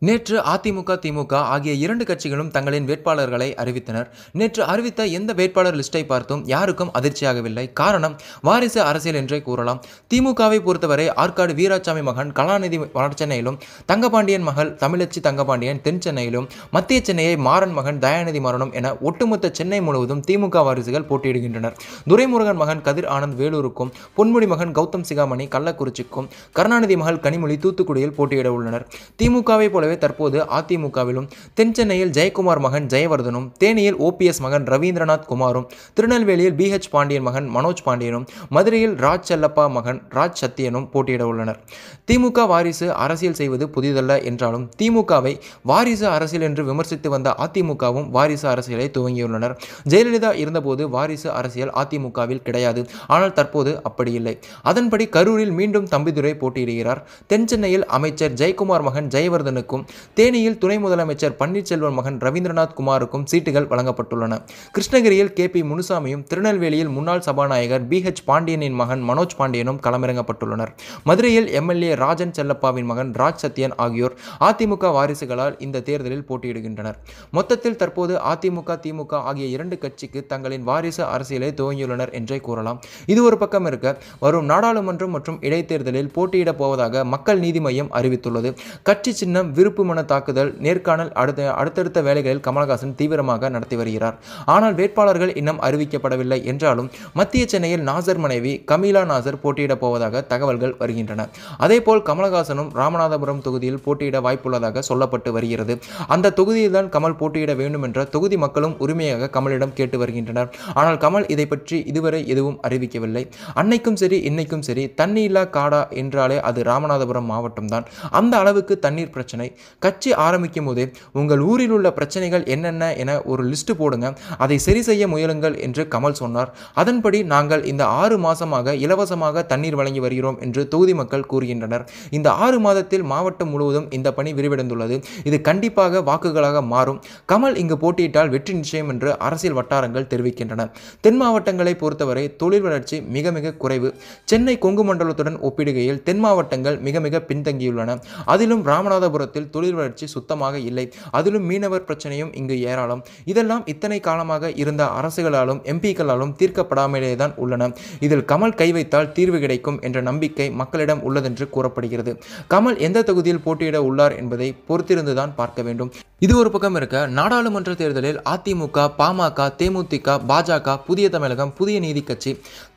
நேற்று அதிமுக திமுக ஆகிய இரண்டு கட்சிகளும் தங்களின் வேட்பாளர்களை அறிவித்தனர். நேற்று அறிவித்த எந்த வேட்பாளர் லிஸ்டை பார்த்தும் யாருக்கும் அதிர்ச்சியாகவில்லை. காரணம் வாரிசு அரசியல் என்றே கூறலாம். திமுகவை பொறுத்தவரை ஆற்காடு வீராசாமி மகன் கலாநிதி வடசென்னையிலும் தங்கபாண்டியன் மகள் தமிழச்சி தங்கபாண்டியன் தென் சென்னையிலும் மத்திய சென்னையை மாறன் மகன் தயாநிதி மரணம் என ஒட்டுமொத்த சென்னை முழுவதும் திமுக வாரிசுகள் போட்டியிடுகின்றனர். துரைமுருகன் மகன் கதிர் ஆனந்த் வேலூருக்கும் பொன்முடி மகன் கௌதம் சிகாமணி கள்ளக்குறிச்சிக்கும் கருணாநிதி மகள் கனிமொழி தூத்துக்குடியில் போட்டியிட உள்ளனர். திமுகவை போல போலவே தற்போது அதிமுகவிலும் தென்சென்னையில் ஜெயக்குமார் மகன் ஜெயவர்தனும் தேனியில் ஓபிஎஸ் மகன் ரவீந்திரநாத் குமாரும் திருநெல்வேலியில் பிஹெச் பாண்டியன் மகன் மனோஜ் பாண்டியனும் மதுரையில் ராஜ் செல்லப்பா மகன் ராஜ் சத்தியனும் போட்டியிட உள்ளனர். திமுக வாரிசு அரசியல் செய்வது புதிதல்ல என்றாலும் திமுகவை வாரிசு அரசியல் என்று விமர்சித்து வந்த அதிமுகவும் வாரிசு அரசியலை துவங்கியுள்ளனர். ஜெயலலிதா இருந்தபோது வாரிசு அரசியல் அதிமுகவில் கிடையாது ஆனால் தற்போது அப்படி இல்லை. அதன்படி கரூரில் மீண்டும் தம்பிதுரை போட்டியிடுகிறார். தென்சென்னையில் அமைச்சர் ஜெயக்குமார் மகன் ஜெயவர்தனுக்கும் தேனியில் துணை முதலமைச்சர் பன்னீர்செல்வம் மகன் ரவீந்திரநாத் குமாருக்கும் சீட்டுகள் வழங்கப்பட்டுள்ளன. கிருஷ்ணகிரியில் கே பி முனுசாமியும் திருநெல்வேலியில் முன்னாள் சபாநாயகர் பி ஹெச் பாண்டியனின் மகன் மனோஜ் பாண்டியனும் களமிறங்கப்பட்டுள்ளனர். மதுரையில் எம்எல்ஏ ராஜன் செல்லப்பாவின் மகன் ராஜ் சத்யன் ஆகியோர் அதிமுக வாரிசுகளால் இந்த தேர்தலில் போட்டியிடுகின்றனர். மொத்தத்தில் தற்போது அதிமுக திமுக ஆகிய இரண்டு கட்சிக்கு தங்களின் வாரிசு அரசியலை துவங்கியுள்ளனர் என்றே கூறலாம். இது ஒரு பக்கம் இருக்க வரும் நாடாளுமன்றம் மற்றும் இடைத்தேர்தலில் போட்டியிடப் போவதாக மக்கள் நீதி மையம் அறிவித்துள்ளது. கட்சி சின்னம் விரு மன தாக்குதல் நேர்காணல் அடுத்த அடுத்தடுத்த வேலைகளில் கமலஹாசன் தீவிரமாக நடத்தி வருகிறார். ஆனால் வேட்பாளர்கள் இன்னும் அறிவிக்கப்படவில்லை என்றாலும் மத்திய சென்னையில் நாசர் மனைவி கமீலா நாசர் போட்டியிடப் போவதாக தகவல்கள் வருகின்றன. அதேபோல் கமலஹாசனும் ராமநாதபுரம் தொகுதியில் போட்டியிட வாய்ப்புள்ளதாக சொல்லப்பட்டு வருகிறது. அந்த தொகுதியில்தான் கமல் போட்டியிட வேண்டும் என்ற தொகுதி மக்களும் உரிமையாக கமலிடம் கேட்டு வருகின்றனர். ஆனால் கமல் இதை பற்றி இதுவரை எதுவும் அறிவிக்கவில்லை. அன்னைக்கும் சரி இன்னைக்கும் சரி தண்ணி இல்லா காடா என்றாலே அது ராமநாதபுரம் மாவட்டம்தான். அந்த அளவுக்கு தண்ணீர் பிரச்சனை கட்சி ஆரம்பிக்கும் போதே உங்கள் ஊரில் உள்ள பிரச்சனைகள் என்னென்ன என ஒரு லிஸ்ட் போடுங்க. அதை சரி செய்ய முயலுங்கள் என்று கமல் சொன்னார். அதன்படி நாங்கள் இந்த ஆறு மாசமாக இலவசமாக தண்ணீர் வழங்கி வருகிறோம் என்று தொகுதி மக்கள் கூறுகின்றனர். இந்த ஆறு மாதத்தில் மாவட்டம் முழுவதும் இந்த பணி விரிவடைந்துள்ளது. இது கண்டிப்பாக வாக்குகளாக மாறும். கமல் இங்கு போட்டியிட்டால் வெற்றி நிச்சயம் என்று அரசியல் வட்டாரங்கள் தெரிவிக்கின்றன. தென் மாவட்டங்களை பொறுத்தவரை தொழில் வளர்ச்சி மிக மிக குறைவு. சென்னை கொங்கு மண்டலத்துடன் ஒப்பிடுகையில் தென் மாவட்டங்கள் மிக மிக பின்தங்கியுள்ளன. அதிலும் ராமநாதபுரத்தில் தொழில் வளர்ச்சி சுத்தமாக இல்லை. அதிலும் மீனவர் பிரச்சனையும் இங்கு ஏராளம். இதெல்லாம் இத்தனை காலமாக இருந்த அரசுகளாலும் எம்பிக்களாலும் தீர்க்கப்படாமலே தான் உள்ளன. இதில் கமல் கை வைத்தால் தீர்வு கிடைக்கும் என்ற நம்பிக்கை மக்களிடம் உள்ளதென்று கூறப்படுகிறது. கமல் எந்த தொகுதியில் போட்டியிட உள்ளார் என்பதை பொறுத்திருந்துதான் பார்க்க வேண்டும். இது ஒரு பக்கம் இருக்க நாடாளுமன்ற தேர்தலில் அதிமுக பாமக தேமுதிக பாஜக புதிய தமிழகம் புதிய நீதி கட்சி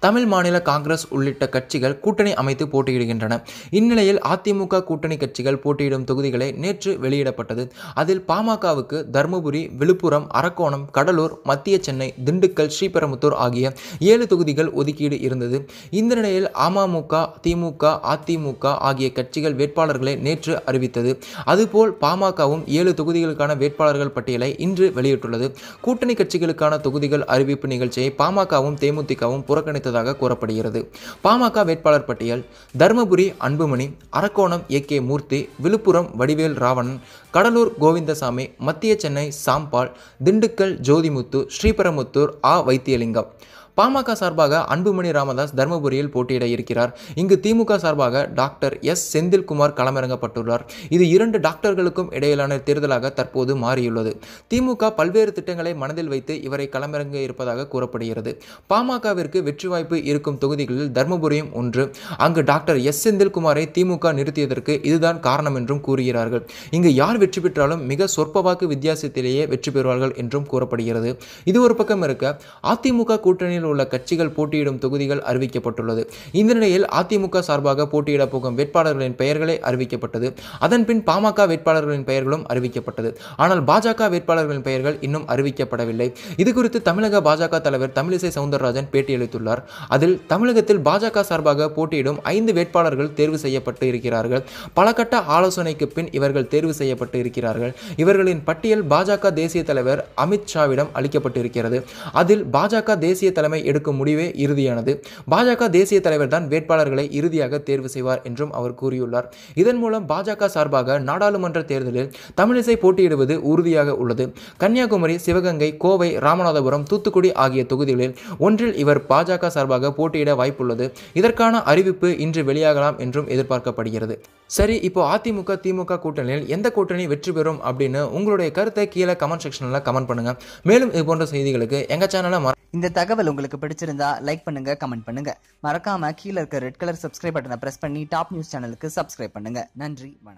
தமிழ் மாநில காங்கிரஸ் உள்ளிட்ட கட்சிகள் கூட்டணி அமைத்து போட்டியிடுகின்றன. இந்நிலையில் அதிமுக கூட்டணி கட்சிகள் போட்டியிடும் தொகுதிகளை நேற்று வெளியிடப்பட்டது. அதில் பாமகவுக்கு தருமபுரி விழுப்புரம் அரக்கோணம் கடலூர் மத்திய சென்னை திண்டுக்கல் ஸ்ரீபெரும்புத்தூர் ஆகிய ஏழு தொகுதிகள் ஒதுக்கீடு இருந்தது. இந்த நிலையில் அமமுக திமுக அதிமுக ஆகிய கட்சிகள் வேட்பாளர்களை நேற்று அறிவித்தது. அதுபோல் பாமகவும் ஏழு தொகுதிகளுக்கான வேட்பாளர்கள் பட்டியலை இன்று வெளியிட்டுள்ளது. கூட்டணி கட்சிகளுக்கான தொகுதிகள் அறிவிப்பு நிகழ்ச்சியை பாமகவும் தேமுதிகவும் புறக்கணித்ததாக கூறப்படுகிறது. பாமக வேட்பாளர் பட்டியல் தருமபுரி அன்புமணி அரக்கோணம் ஏ கே மூர்த்தி விழுப்புரம் வடிவேல் ராவணன் கடலூர் கோவிந்தசாமி மத்திய சென்னை சாம்பால் திண்டுக்கல் ஜோதிமுத்து ஸ்ரீபரமுத்தூர் ஆ வைத்தியலிங்கம். பாமக சார்பாக அன்புமணி ராமதாஸ் தர்மபுரியில் போட்டியிட இருக்கிறார். இங்கு திமுக சார்பாக டாக்டர் எஸ். செந்தில்குமார் களமிறங்கப்பட்டுள்ளார். இது இரண்டு டாக்டர்களுக்கும் இடையிலான தேர்தலாக தற்போது மாறியுள்ளது. திமுக பல்வேறு திட்டங்களை மனதில் வைத்து இவரை களமிறங்க இருப்பதாக கூறப்படுகிறது. பாமகவிற்கு வெற்றி வாய்ப்பு இருக்கும் தொகுதிகளில் தர்மபுரியும் ஒன்று. அங்கு டாக்டர் எஸ். செந்தில்குமாரை திமுக நிறுத்தியதற்கு இதுதான் காரணம் என்றும் கூறுகிறார்கள். இங்கு யார் வெற்றி பெற்றாலும் மிக சொற்ப வாக்கு வித்தியாசத்திலேயே வெற்றி பெறுவார்கள் என்றும் கூறப்படுகிறது. இது ஒரு பக்கம் இருக்க அதிமுக கூட்டணியில் உள்ள கட்சிகள் போட்டியிடும் தொகுதிகள் அறிவிக்கப்பட்டுள்ளது. இந்த நிலையில் அதிமுக சார்பாக போட்டியிடப் போகும் வேட்பாளர்களின் பெயர்களே அறிவிக்கப்பட்டது. அதன்பின் பாமக வேட்பாளர்களின் பெயர்களும் அறிவிக்கப்பட்டது. ஆனால் பாஜக வேட்பாளர்களின் பெயர்கள் இன்னும் அறிவிக்கப்படவில்லை. இது குறித்து தமிழக பாஜக தலைவர் தமிழிசை சவுந்தரராஜன் பேட்டியளித்துள்ளார். அதில் தமிழகத்தில் பாஜக சார்பாக போட்டியிடும் ஐந்து வேட்பாளர்கள் தேர்வு செய்யப்பட்டு இருக்கிறார்கள். பல கட்ட ஆலோசனைக்கு பின் இவர்கள் தேர்வு செய்யப்பட்டு இருக்கிறார்கள். இவர்களின் பட்டியல் பாஜக தேசிய தலைவர் அமித் ஷாவிடம் அளிக்கப்பட்டிருக்கிறது. அதில் பாஜக தேசிய தலைமை திங்கட்கிழமை எடுக்கும் முடிவே இறுதியானது. பாஜக தேசிய தலைவர் தான் வேட்பாளர்களை இறுதியாக தேர்வு செய்வார் என்றும் அவர் கூறியுள்ளார். இதன் மூலம் பாஜக சார்பாக நாடாளுமன்ற தேர்தலில் தமிழிசை போட்டியிடுவது உறுதியாக உள்ளது. கன்னியாகுமரி சிவகங்கை கோவை ராமநாதபுரம் தூத்துக்குடி ஆகிய தொகுதிகளில் ஒன்றில் இவர் பாஜக சார்பாக போட்டியிட வாய்ப்புள்ளது. இதற்கான அறிவிப்பு இன்று வெளியாகலாம் என்றும் எதிர்பார்க்கப்படுகிறது. சரி இப்போ அதிமுக திமுக கூட்டணியில் எந்த கூட்டணி வெற்றி பெறும் அப்படின்னு உங்களுடைய கருத்தை கீழே கமெண்ட் செக்ஷனில் கமெண்ட் பண்ணுங்கள் மேலும் இது போன்ற செய்திகளுக்கு எங்கள் சேனலை இந்த தகவல் உங்களுக்கு பிடிச்சிருந்தா லைக் பண்ணுங்க கமெண்ட் பண்ணுங்க. மறக்காம கீழே இருக்க ரெட் கலர் சப்ஸ்கிரைப் பட்டனை பிரஸ் பண்ணி டாப் நியூஸ் சேனலுக்கு சப்ஸ்கிரைப் பண்ணுங்க. நன்றி வணக்கம்.